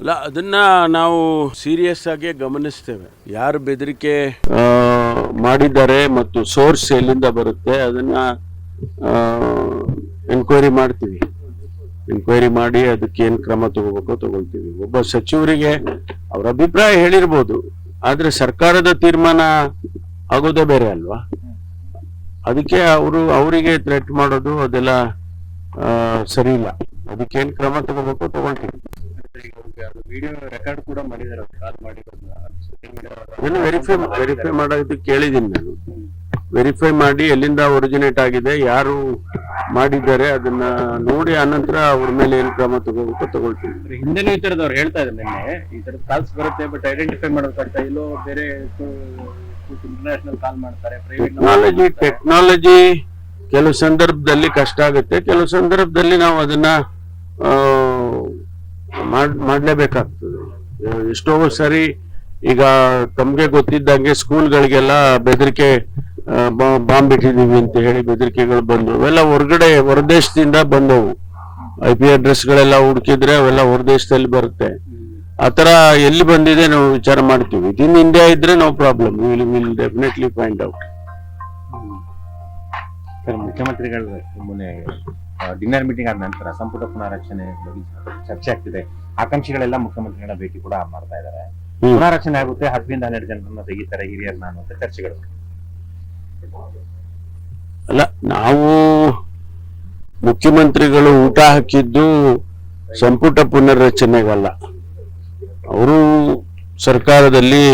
ಅಲ್ಲ ಅದನ್ನ ನಾವು ಸೀರಿಯಸ್ ಆಗಿ ಗಮನಿಸ್ತೇವೆ. ಯಾರು ಬೆದರಿಕೆ ಮಾಡಿದ್ದಾರೆ ಮತ್ತು ಸೋರ್ಸ್ ಎಲ್ಲಿಂದ ಬರುತ್ತೆ ಅದನ್ನ ಎನ್ಕ್ವೈರಿ ಮಾಡ್ತೀವಿ. ಎನ್ಕ್ವೈರಿ ಮಾಡಿ ಅದಕ್ಕೆ ಏನು ಕ್ರಮ ತಗೋಬೇಕು ತಗೊಳ್ತೀವಿ. ಒಬ್ಬ ಸಚಿವರಿಗೆ ಅವ್ರ ಅಭಿಪ್ರಾಯ ಹೇಳಿರ್ಬೋದು, ಆದ್ರೆ ಸರ್ಕಾರದ ತೀರ್ಮಾನ ಆಗೋದೇ ಬೇರೆ ಅಲ್ವಾ? ಅದಕ್ಕೆ ಅವರು, ಅವರಿಗೆ ಥ್ರೆಟ್ ಮಾಡೋದು ಅದೆಲ್ಲ ಸರಿ ಇಲ್ಲ. ಅದಕ್ಕೆ ಏನ್ ಕ್ರಮ ತಗೋಬೇಕು ತಗೊಳ್ತೀವಿ. ವಿಡಿಯೋ ರೆಕಾರ್ಡ್ ಕೂಡ ಮಾಡಿದ್ದಾರೆ ಕಾಲ್ ಮಾಡಿರೋದನ್ನ ವೆರಿಫೈ ವೆರಿಫೈ ಮಾಡೋದಕ್ಕೆ ಕೇಳಿದ್ದೀನಿ ನಾನು. ವೆರಿಫೈ ಮಾಡಿ ಎಲ್ಲಿಂದ ಒರಿಜಿನೇಟ್ ಆಗಿದೆ ಯಾರು ಮಾಡಿದ್ದಾರೆ ಅದನ್ನ ನೋಡಿ ಆನಂತರ ಅವ್ರ ಮೇಲೆ ಏನ್ ಕ್ರಮ ತಗೋಬೇಕು ತಗೊಳ್ತೀವಿ ಹಿಂದೆನೂ ಈ ತರದವ್ರು ಹೇಳ್ತಾ ಇದ್ದಾರೆ ನಿನ್ನೆ. ಈ ತರದ ಕಾಲ್ಸ್ ಬರುತ್ತೆ ಬಟ್ ಐಡೆಂಟಿಫೈ ಮಾಡೋದಕ್ಕಾಗ್ತಾ ಇಲ್ಲೋ ಬೇರೆ ಇಂಟರ್ನ್ಯಾಷನಲ್ ಕಾಲ್ ಮಾಡ್ತಾರೆ ಟೆಕ್ನಾಲಜಿ ಟೆಕ್ನಾಲಜಿ ಕೆಲವು ಸಂದರ್ಭದಲ್ಲಿ ಕಷ್ಟ ಆಗುತ್ತೆ. ಕೆಲವು ಸಂದರ್ಭದಲ್ಲಿ ನಾವು ಅದನ್ನ ಮಾಡ್ಲೇಬೇಕಾಗ್ತದೆ. ಎಷ್ಟೋ ಸರಿ ಈಗ ತಮ್ಗೆ ಗೊತ್ತಿದ್ದಂಗೆ ಸ್ಕೂಲ್ಗಳಿಗೆಲ್ಲ ಬೆದರಿಕೆ ಬಾಂಬ್ ಇಟ್ಟಿದೀವಿ ಅಂತ ಹೇಳಿ ಬೆದರಿಕೆಗಳು ಬಂದವು ಅವೆಲ್ಲ ಹೊರಗಡೆ, ಹೊರದೇಶದಿಂದ ಬಂದವು. ಐ ಪಿ ಅಡ್ರೆಸ್ಗಳೆಲ್ಲ ಹುಡುಕಿದ್ರೆ ಅವೆಲ್ಲ ಹೊರದೇಶದಲ್ಲಿ ಬರುತ್ತೆ. ಆತರ ಎಲ್ಲಿ ಬಂದಿದೆ ನಾವು ವಿಚಾರ ಮಾಡ್ತೀವಿ. ಇನ್ ಇಂಡಿಯಾ ಇದ್ರೆ no problem. Will will definitely find out sir ಮುಖ್ಯಮಂತ್ರಿಗಳ ಮೊನ್ನೆ ಡಿನ್ನರ್ ಮೀಟಿಂಗ್ ಆದ ನಂತರ ಸಂಪುಟ ಪುನಾರಚನೆ ಬಗ್ಗೆ ಚರ್ಚೆ ಆಗ್ತಿದೆ. ಆಕಾಂಕ್ಷಿಗಳೆಲ್ಲ ಮುಖ್ಯಮಂತ್ರಿಗಳ ಭೇಟಿ ಕೂಡ ಮಾಡ್ತಾ ಇದ್ದಾರೆ. ಪುನಾರಚನೆ ಆಗುತ್ತೆ ಹತ್ತರಿಂದ ಹನ್ನೆರಡು ಜನರನ್ನ ತೆಗಿತಾರೆ ನಾನು ಅಂತ ಚರ್ಚೆಗಳು. ಅಲ್ಲ ನಾವು ಮುಖ್ಯಮಂತ್ರಿಗಳು ಊಟ ಹಾಕಿದ್ದು ಸಂಪುಟ ಪುನರ್ರಚನೆಗಲ್ಲ. ಅವರು ಸರ್ಕಾರದಲ್ಲಿ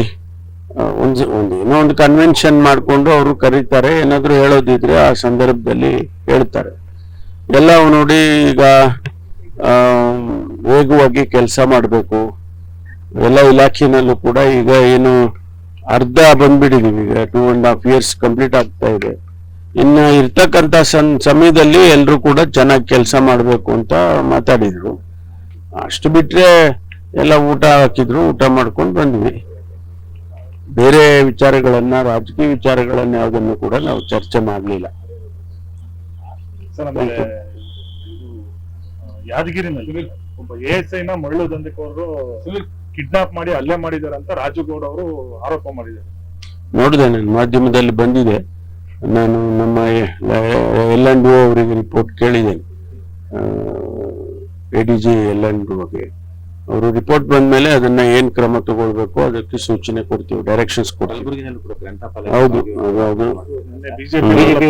ಒಂದ್ ಒಂದು ಏನೋ ಒಂದು ಕನ್ವೆನ್ಷನ್ ಮಾಡಿಕೊಂಡು ಅವರು ಕರೀತಾರೆ, ಏನಾದರೂ ಹೇಳೋದಿದ್ರೆ ಆ ಸಂದರ್ಭದಲ್ಲಿ ಹೇಳ್ತಾರೆ. ಎಲ್ಲ ನೋಡಿ ಈಗ ವೇಗವಾಗಿ ಕೆಲಸ ಮಾಡಬೇಕು. ಎಲ್ಲ ಇಲಾಖೆನಲ್ಲೂ ಕೂಡ ಈಗ ಏನು ಅರ್ಧ ಬಂದ್ಬಿಟ್ಟಿದೀವಿ ಈಗ two and half years complete ಆಗ್ತಾ ಇದೆ. ಇನ್ನು ಇರ್ತಕ್ಕಂತ ಸನ್ ಸಮಯದಲ್ಲಿ ಎಲ್ಲರೂ ಕೂಡ ಚೆನ್ನಾಗಿ ಕೆಲಸ ಮಾಡಬೇಕು ಅಂತ ಮಾತಾಡಿದ್ರು. ಅಷ್ಟು ಬಿಟ್ಟರೆ ಎಲ್ಲ ಊಟ ಹಾಕಿದ್ರು, ಊಟ ಮಾಡ್ಕೊಂಡು ಬಂದ್ವಿ. ಬೇರೆ ವಿಚಾರಗಳನ್ನ ರಾಜಕೀಯ ವಿಚಾರಗಳನ್ನ ಯಾವುದನ್ನು ಕೂಡ ನಾವು ಚರ್ಚೆ ಮಾಡಲಿಲ್ಲ. ಯಾದಗಿರಿನಲ್ಲಿ ಒಬ್ಬ ಎ ಎಸ್ ಐನ ಮರಳು ದಂಧೆಕೋರರು ಕಿಡ್ನಾಪ್ ಮಾಡಿ ಹಲ್ಲೆ ಮಾಡಿದ್ದಾರೆ ಅಂತ ರಾಜುಗೌಡ ಅವರು ಆರೋಪ ಮಾಡಿದ್ದಾರೆ. ನೋಡಿದೆ ನಾನು ಮಾಧ್ಯಮದಲ್ಲಿ ಬಂದಿದೆ. ನಾನು ನಮ್ಮ ಎಲ್ ಅಂಡ್ ಅವರಿಗೆ ರಿಪೋರ್ಟ್ ಕೇಳಿದ್ದೇನೆ. A D G L and ಬಗ್ಗೆ ಅವರು ರಿಪೋರ್ಟ್ ಬಂದ ಮೇಲೆ ಅದನ್ನ ಏನ್ ಕ್ರಮ ತಗೊಳ್ಬೇಕು ಅದಕ್ಕೆ ಸೂಚನೆ ಕೊಡ್ತೀವಿ ಡೈರೆಕ್ಷನ್ಸ್ ಕೊಡ್ತೀವಿ. ಹೌದು ಹೌದು, ಬಿಜೆಪಿ ಬಿಜೆಪಿ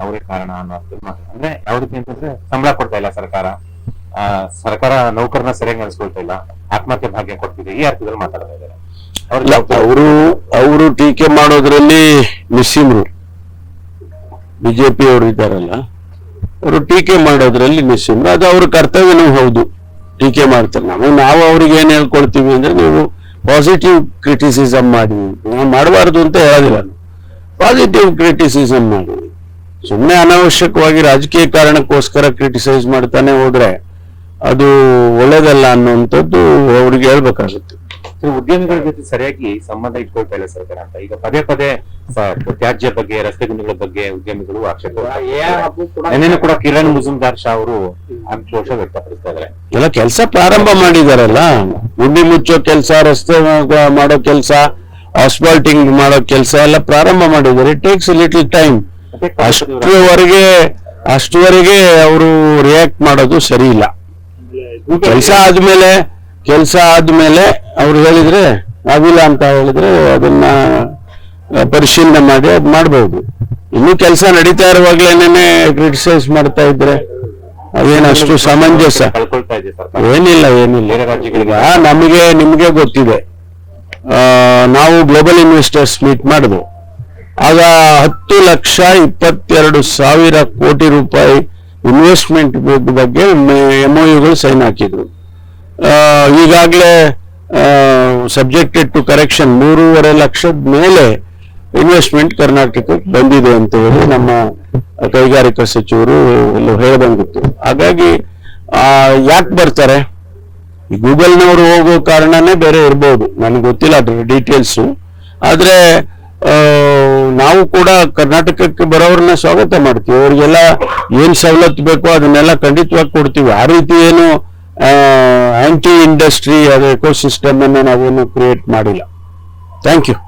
ಅವರು ಕಾರಣ ಅನ್ನೋ. ಅಂದ್ರೆ ಯಾವ್ದಕ್ಕೆ ಅಂತಂದ್ರೆ ಸಂಬಳ ಕೊಡ್ತಾ ಇಲ್ಲ ಸರ್ಕಾರ. ಆ, ಸರ್ಕಾರ ನೌಕರನ ಸರಿಯಾಗಿ ನಡೆಸ್ಕೊಳ್ತಾ ಇಲ್ಲ ಆತ್ಮಹತ್ಯೆ ಭಾಗ್ಯ ಕೊಡ್ತಿದೆ ಈ ಅರ್ಥದಲ್ಲಿ ಮಾತಾಡ್ತಾ ಇದ್ದಾರೆ. ಅವ್ರ ಅವರು ಅವರು ಟೀಕೆ ಮಾಡೋದ್ರಲ್ಲಿ ನಿಸ್ಸೀಮರು ಬಿಜೆಪಿ ಅವರು ಇದ್ದಾರಲ್ಲ. ಅವರು ಟೀಕೆ ಮಾಡೋದ್ರಲ್ಲಿ ನಿಶ್ಚಿಂದ ಅದು ಅವ್ರ ಕರ್ತವ್ಯನೂ ಹೌದು. ಟೀಕೆ ಮಾಡ್ತಾರೆ. ನಾವು ನಾವು ಅವ್ರಿಗೆ ಏನು ಹೇಳ್ಕೊಳ್ತೀವಿ ಅಂದ್ರೆ ನೀವು ಪಾಸಿಟಿವ್ ಕ್ರಿಟಿಸಿಸಮ್ ಮಾಡಿ. ನಾವು ಮಾಡಬಾರ್ದು ಅಂತ ಹೇಳೋದಿಲ್ಲ ಪಾಸಿಟಿವ್ ಕ್ರಿಟಿಸಿಸಮ್ ಮಾಡಿ. ಸುಮ್ಮನೆ ಅನಾವಶ್ಯಕವಾಗಿ ರಾಜಕೀಯ ಕಾರಣಕ್ಕೋಸ್ಕರ ಕ್ರಿಟಿಸೈಸ್ ಮಾಡ್ತಾನೆ ಹೋದ್ರೆ ಅದು ಒಳ್ಳೇದಲ್ಲ ಅನ್ನುವಂಥದ್ದು ಅವ್ರಿಗೆ ಹೇಳ್ಬೇಕಾಗುತ್ತೆ. ಉದ್ಯಮಿಗಳ ಜೊತೆ ಸರಿಯಾಗಿ ಸಂಬಂಧ ಇಟ್ಕೊಳ್ತಾ ಇಲ್ಲ ಸರ್ಕಾರ ಅಂತ. ಈಗ ಪದೇ ಪದೇ ತ್ಯಾಜ್ಯ ಬಗ್ಗೆ ರಸ್ತೆ ಗುಂಡಿಗಳ ಬಗ್ಗೆ ಉದ್ಯಮಿಗಳು ಆಕ್ಷೇಪ ನಿನ್ನೆ ಕೂಡ ಕಿರಣ್ ಮುಜುಮ್ದಾರ್ ಶಾ ಅವರು ಆಕ್ರೋಶ ವ್ಯಕ್ತಪಡಿಸ್ತಾ ಇದಾರೆ ಎಲ್ಲ ಕೆಲಸ ಪ್ರಾರಂಭ ಮಾಡಿದಾರಲ್ಲ? ಗುಂಡಿ ಮುಚ್ಚೋ ಕೆಲಸ ರಸ್ತೆ ಮಾಡೋ ಕೆಲಸ ಆಸ್ಪಾಲ್ಟಿಂಗ್ ಮಾಡೋ ಕೆಲಸ ಎಲ್ಲ ಪ್ರಾರಂಭ ಮಾಡಿದ್ದಾರೆ. ಇಟ್ ಟೇಕ್ಸ್ ಲಿಟಲ್ ಟೈಮ್ ಅಷ್ಟುವರೆಗೆ ಅಷ್ಟುವರೆಗೆ ಅವರು ರಿಯಾಕ್ಟ್ ಮಾಡೋದು ಸರಿ ಇಲ್ಲ. ಕೆಲಸ ಆದ್ಮೇಲೆ ಕೆಲಸ ಆದ್ಮೇಲೆ ಅವ್ರು ಹೇಳಿದ್ರೆ ಆಗಿಲ್ಲ ಅಂತ ಹೇಳಿದ್ರೆ ಅದನ್ನ ಪರಿಶೀಲನೆ ಮಾಡಿ ಅದ್ ಮಾಡ್ಬೋದು. ಇನ್ನು ಕೆಲಸ ನಡೀತಾ ಇರುವಾಗ್ಲೇನೆ ಕ್ರಿಟಿಸೈಸ್ ಮಾಡ್ತಾ ಇದ್ರೆ ಅದೇನಷ್ಟು ಸಮಂಜಸ. ಏನಿಲ್ಲ ಏನಿಲ್ಲ. ನಮಗೆ ನಿಮಗೆ ಗೊತ್ತಿದೆ. ನಾವು ಗ್ಲೋಬಲ್ ಇನ್ವೆಸ್ಟರ್ಸ್ ಮೀಟ್ ಮಾಡಿದ್ವು ಆಗ ಹತ್ತು ಲಕ್ಷ ಇಪ್ಪತ್ತೆರಡು ಸಾವಿರ ಕೋಟಿ ರೂಪಾಯಿ ಇನ್ವೆಸ್ಟ್ಮೆಂಟ್ ಬಗ್ಗೆ ಎಂ ಒ ಯುಗಳು ಸೈನ್ ಹಾಕಿದ್ರು. ಈಗಾಗಲೇ ಸಬ್ಜೆಕ್ಟೆಡ್ ಟು ಕರೆಕ್ಷನ್ ಮೂರುವರೆ ಲಕ್ಷದ ಮೇಲೆ ಇನ್ವೆಸ್ಟ್ಮೆಂಟ್ ಕರ್ನಾಟಕಕ್ಕೆ ಬಂದಿದೆ ಅಂತ ಹೇಳಿ ನಮ್ಮ ಕೈಗಾರಿಕಾ ಸಚಿವರು ಎಲ್ಲ ಹೇಳಬಂದಿತ್ತು. ಹಾಗಾಗಿ ಯಾಕೆ ಬರ್ತಾರೆ? ಗೂಗಲ್ನವರು ಹೋಗೋ ಕಾರಣನೇ ಬೇರೆ ಇರ್ಬೋದು. ನನಗೆ ಗೊತ್ತಿಲ್ಲ ಅದ್ರ ಡೀಟೇಲ್ಸು ಆದ್ರೆ ನಾವು ಕೂಡ ಕರ್ನಾಟಕಕ್ಕೆ ಬರೋರನ್ನ ಸ್ವಾಗತ ಮಾಡ್ತೀವಿ. ಅವರಿಗೆಲ್ಲ ಏನ್ ಸವಲತ್ತು ಬೇಕೋ ಅದನ್ನೆಲ್ಲ ಖಂಡಿತವಾಗಿ ಕೊಡ್ತೀವಿ. ಆ ರೀತಿ ಏನು ಆಂಟಿ ಇಂಡಸ್ಟ್ರಿ ಅದು ಎಕೋಸಿಸ್ಟಮ್ ಅನ್ನು ನಾವೇನು ಕ್ರಿಯೇಟ್ ಮಾಡಿಲ್ಲ. Thank you